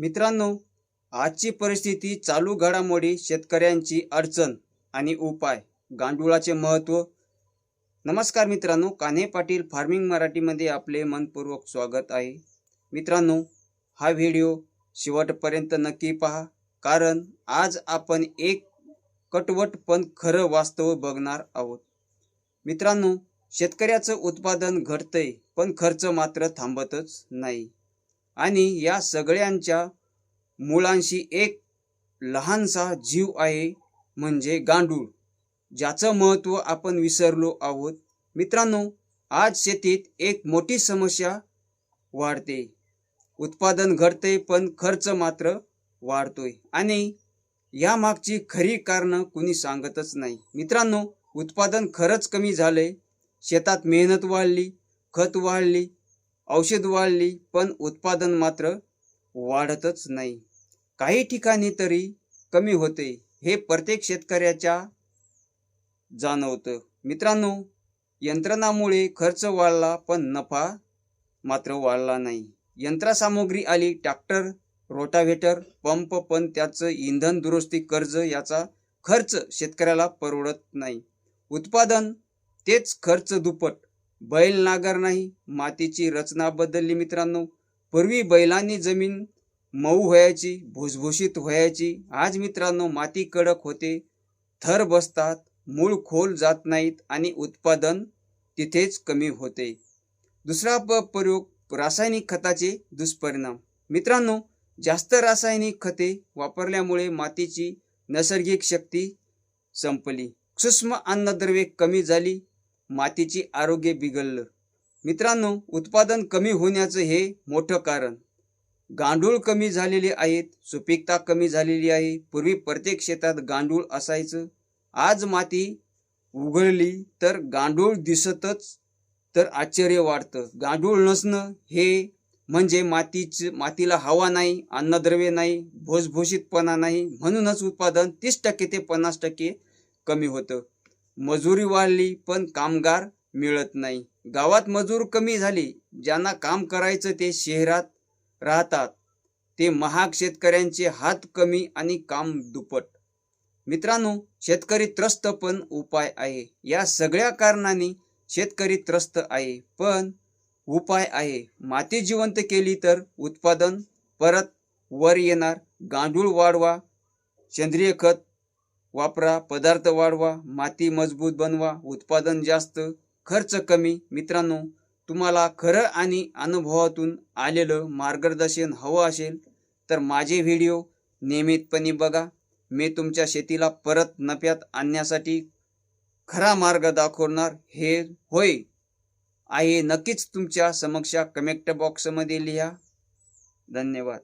मित्रांनो आजची परिस्थिती चालू घडामोडी शेतकऱ्यांची अडचण आणि उपाय गांडुळाचे महत्त्व. नमस्कार मित्रांनो कान्हे पाटील फार्मिंग मराठीमध्ये आपले मनपूर्वक स्वागत आहे. मित्रांनो हा व्हिडिओ शेवटपर्यंत नक्की पहा कारण आज आपण एक कटवट पण खरं वास्तव बघणार आहोत. मित्रांनो शेतकऱ्याचं उत्पादन घटतंय पण खर्च मात्र थांबतच नाही. आणि या सगळ्यांच्या मुळांशी एक लहानसा जीव आहे म्हणजे गांडूळ ज्याचं महत्त्व आपण विसरलो आहोत. मित्रांनो आज शेतीत एक मोठी समस्या वाढते. उत्पादन घडते पण खर्च मात्र वाढतोय. आणि यामागची खरी कारणं कुणी सांगतच नाही. मित्रांनो उत्पादन खरंच कमी झालंय. शेतात मेहनत वाढली खत वाढली औषध वाढली पण उत्पादन मात्र वाढतच नाही. काही ठिकाणी तरी कमी होते हे प्रत्येक शेतकऱ्याच्या जाणवतं. मित्रांनो यंत्रणामुळे खर्च वाढला पण नफा मात्र वाढला नाही. यंत्रसामुग्री आली ट्रॅक्टर रोटाव्हेटर पंप पण त्याचं इंधन दुरुस्ती कर्ज याचा खर्च शेतकऱ्याला परवडत नाही. उत्पादन तेच खर्च दुप्पट. बैल नागर नाही मातीची रचना बदलली मित्रांनो. पूर्वी बैलांनी जमीन मऊ व्हायची भुसभुशीत व्हायची. आज मित्रांनो माती कडक होते थर बसतात मूळ खोल जात नाहीत आणि उत्पादन तिथेच कमी होते. दुसरा प प्रयोग रासायनिक खताचे दुष्परिणाम. मित्रांनो जास्त रासायनिक खते वापरल्यामुळे मातीची नैसर्गिक शक्ती संपली. सूक्ष्म अन्नद्रव्ये कमी झाली मातीची आरोग्य बिघडलं. मित्रांनो उत्पादन कमी होण्याचं हे मोठं कारण. गांडूळ कमी झालेले आहेत सुपीकता कमी झालेली आहे. पूर्वी प्रत्येक शेतात गांडूळ असायचं. आज माती उघडली तर गांडूळ दिसतच तर आश्चर्य वाढतं गांडूळ नसणं हे म्हणजे मातीचं मातीला हवा नाही अन्नद्रव्य नाही भोसभूषितपणा नाही. म्हणूनच उत्पादन तीस टक्के ते पन्नास टक्के कमी होतं. मजुरी वाढली पण कामगार मिळत नाही. गावात मजूर कमी झाली ज्यांना काम करायचं ते शहरात राहतात. ते महाग शेतकऱ्यांचे हात कमी आणि काम दुप्पट. मित्रांनो शेतकरी त्रस्त पण उपाय आहे. या सगळ्या कारणाने शेतकरी त्रस्त आहे पण उपाय आहे. माती जिवंत केली तर उत्पादन परत वर येणार. गांडूळ वाढवा सेंद्रिय खत वापरा पदार्थ वाढवा माती मजबूत बनवा उत्पादन जास्त खर्च कमी. मित्रांनो तुम्हाला खरं आणि अनुभवातून आलेलं मार्गदर्शन हवं असेल तर माझे व्हिडिओ नियमितपणे बघा. मी तुमच्या शेतीला परत नफ्यात आणण्यासाठी खरा मार्ग दाखवणार हे होय. आहे. नक्कीच तुमच्या समक्षा कमेंट बॉक्समध्ये लिहा. धन्यवाद.